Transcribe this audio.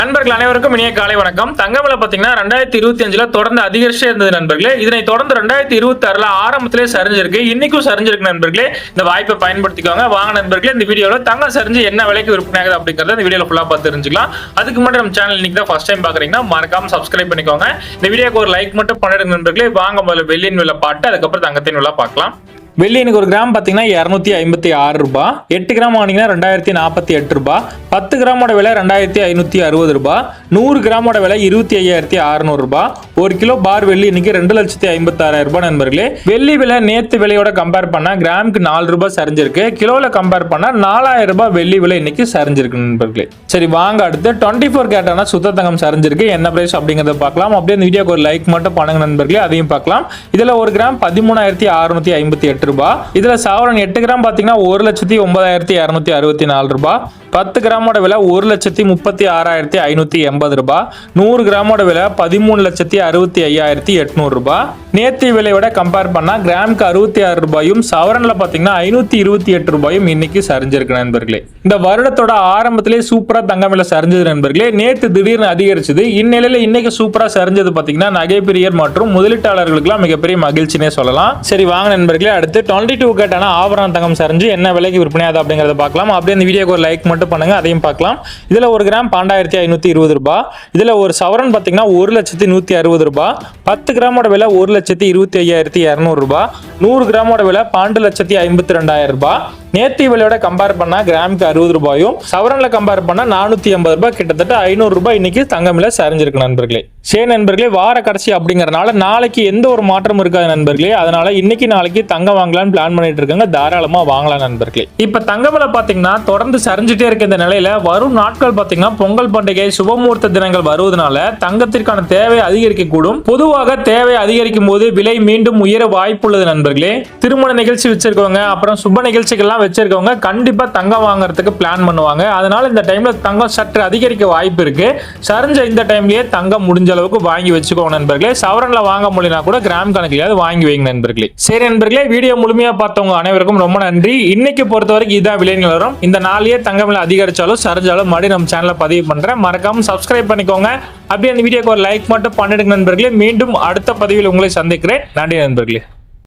நண்பர்கள் அனைவருக்கும் இனிய காலை வணக்கம். தங்கமலை பார்த்தீங்கன்னா ரெண்டாயிரத்தி இருபத்தி அஞ்சுல தொடர்ந்து அதிகரிச்சே இருந்தது நண்பர்களே. இதனை தொடர்ந்து ரெண்டாயிரத்தி இருபத்தி ஆறுல ஆரம்பத்திலே சரிஞ்சிருக்கு. இன்னைக்கும் சரிஞ்சிருக்கு நண்பர்களே. இந்த வாய்ப்பை பயன்படுத்திக்கோங்க. வாங்க நண்பர்களே இந்த வீடியோல தங்கம் சரிஞ்சு என்ன விலைக்கு விற்பனை ஆகுது அப்படிங்கறத இந்த வீடியோல ஃபுல்லா பார்த்து தெரிஞ்சுக்கலாம். அதுக்கு மட்டும் நம்ம சேனல் இன்னைக்கு தான் ஃபர்ஸ்ட் டைம் பாக்குறீங்கன்னா மறக்காம சப்ஸ்கிரைப் பண்ணிக்கோங்க. இந்த வீடியோக்கு ஒரு லைக் மட்டும் பண்ணிடுங்க நண்பர்களே. வாங்க முதல்ல வெள்ளியின் விலை பாட்டு அதுக்கப்புறம் தங்கத்தின் விலை பார்க்கலாம். வெள்ளி எனக்கு ஒரு கிராம் பார்த்தீங்கன்னா இரநூத்தி ஐம்பத்தி ஆறு ரூபாய் எட்டு கிராம் வாங்கினீங்கன்னா ரெண்டாயிரத்தி நாற்பத்தி எட்டு ரூபா. பத்து கிராமோட விலை ரெண்டாயிரத்தி ஐநூற்றி அறுபது ரூபாய் நூறு கிராமோட விலை இருபத்தி ஐயாயிரத்தி அறுநூறு ஒரு கிலோ பார் வெள்ளி இன்னைக்கு ரெண்டு லட்சத்தி ஐம்பத்தாறாயிரம் ரூபாய் நண்பர்களே. வெள்ளி விலை நேத்து விலையோட கம்பேர் பண்ணா கிராமுக்கு நாலு ரூபாய் சரிஞ்சிருக்கு. கிலோவில் கம்பேர் பண்ணா நாலாயிரம் ரூபாய் வெள்ளி விலை இன்னைக்கு சரிஞ்சிருக்கு நண்பர்களே. சரி வாங்க அடுத்து. டுவெண்ட்டி ஃபோர் கேட்டானா சுத்த தங்கம் சரிஞ்சிருக்கு. என்ன பிரைஸ் அப்படிங்கறத பார்க்கலாம். அப்படியே இந்த வீடியோக்கு ஒரு லைக் மட்டும் பண்ணுங்க நண்பர்களே. அதையும் பார்க்கலாம். இதுல ஒரு கிராம் பதிமூணாயிரத்தி அறுநூத்தி ஐம்பத்தி எட்டு ரூபாய் இதுல சாவரன் எட்டு கிராம் பாத்தீங்கன்னா ஒரு லட்சத்தி ஒன்பதாயிரத்தி இரநூத்தி அறுபத்தி நாலு ரூபாய் பத்து கிராமோட விலை ஒரு லட்சத்தி முப்பத்தி ஆறாயிரத்தி ஐநூத்தி எண்பது ரூபாய் நூறு கிராமோட விலை பதிமூணு லட்சத்தி அறுபத்தி ஐயாயிரத்தி எட்நூறு ரூபாய் நேத்தி விலையோட கம்பேர் பண்ணா கிராமுக்கு அறுபத்தி ஆறு ரூபாயும் சவரன்ல பாத்தீங்கன்னா ஐநூத்தி இருபத்தி எட்டு ரூபாயும் இன்னைக்கு சரிஞ்சிருக்கு நண்பர்களே. இந்த வருடத்தோட ஆரம்பத்திலே சூப்பரா தங்கம் விலை சரிஞ்சது நண்பர்களே. நேத்து திடீர்னு அதிகரிச்சது. இந்நிலையில இன்னைக்கு சூப்பரா சரிஞ்சது பாத்தீங்கன்னா நகை பிரியர் மற்றும் முதலீட்டாளர்களுக்கு மிகப்பெரிய மகிழ்ச்சினே சொல்லலாம். சரி வாங்க நண்பர்களே அடுத்து டுவெண்ட்டி டூ கேட்டான ஆபரண தங்கம் சரிஞ்சு என்ன விலைக்கு விற்பனையாது அப்படிங்கிறத பார்க்கலாம். அப்படியே இந்த வீடியோக்கு ஒரு லைக் மட்டும் பண்ணுங்க அதையும் பார்க்கலாம். இதில் ஒரு கிராம் பன்னெண்டாயிரத்தி ஐநூற்றி இருபது ரூபாய் இதில் ஒரு சவரன் பார்த்தீங்கன்னா ஒரு லட்சத்தி நூற்றி அறுபது ரூபாய் பத்து கிராமோட விலை ஒரு லட்சத்தி இருபத்தி ஐயாயிரத்தி இரநூறுபா நூறு கிராமோட விலை பன்னெண்டு லட்சத்தி ஐம்பத்தி ரெண்டாயிரம் ரூபாய். நேத்தி விலையோட கம்பேர் பண்ணா கிராமுக்கு அறுபது ரூபாயும் சவரன்ல கம்பேர் பண்ணா நானூத்தி ஐம்பது ரூபாய் கிட்டத்தட்ட ஐநூறு ரூபாய் இன்னைக்கு தங்கம் விலை சரிஞ்சிருக்கு நண்பர்களே. சரி நண்பர்களே வார கடைசி அப்படிங்கறதுனால நாளைக்கு எந்த ஒரு மாற்றமும் இருக்காது நண்பர்களே. அதனால இன்னைக்கு நாளைக்கு தங்கம் வாங்கலாம்னு பிளான் பண்ணிட்டு இருக்காங்க. தாராளமா வாங்கலாம் நண்பர்களே. இப்ப தங்க விலை பாத்தீங்கன்னா தொடர்ந்து சரிஞ்சுட்டே இருக்க இந்த நிலையில. வரும் நாட்கள் பாத்தீங்கன்னா பொங்கல் பண்டிகை சுபமுகூர்த்த தினங்கள் வருவதனால தங்கத்திற்கான தேவை அதிகரிக்க கூடும் பொதுவாக தேவை அதிகரிக்கும் போது விலை மீண்டும் உயர வாய்ப்புள்ளது நண்பர்கள். திருமண நிகழ்ச்சி வச்சிருக்கவங்க அப்புறம் சுப நிகழ்ச்சிகள்லாம் வச்சிருக்கவங்க கண்டிப்பா தங்கம் வாங்குறதுக்கு பிளான் பண்ணுவாங்க. அதனால இந்த டைம்ல தங்கம் சற்று அதிகரிக்க வாய்ப்பு இருக்கு. சரிஞ்ச இந்த டைம்லயே தங்கம் முடிஞ்ச அளவுக்கு வாங்கி வச்சுக்கோங்க நண்பர்களே. சவரன்ல வாங்க முடியலனா கூட கிராம் கணக்கிலாவது வாங்கி வைங்க நண்பர்களே. சரி நண்பர்களே வீடியோ முழுமையா பார்த்தவங்க அனைவருக்கும் ரொம்ப நன்றி. இன்னைக்கு பொறுத்த வரைக்கும் இதான் விலை நிலவரம். இந்த நாளையே தங்கம் விலை அதிகரிச்சாலும் சரிஞ்சாலும் மறுபடியும் நம்ம சேனலை பதிவு பண்றேன். மறக்காம சப்ஸ்கிரைப் பண்ணிக்கோங்க. அப்படியே அந்த வீடியோக்கு ஒரு லைக் மட்டும் பண்ணிடுங்க நண்பர்களே. மீண்டும் அடுத்த பதிவில் உங்களை சந்திக்கிறேன். நன்றி நண்பர்களே.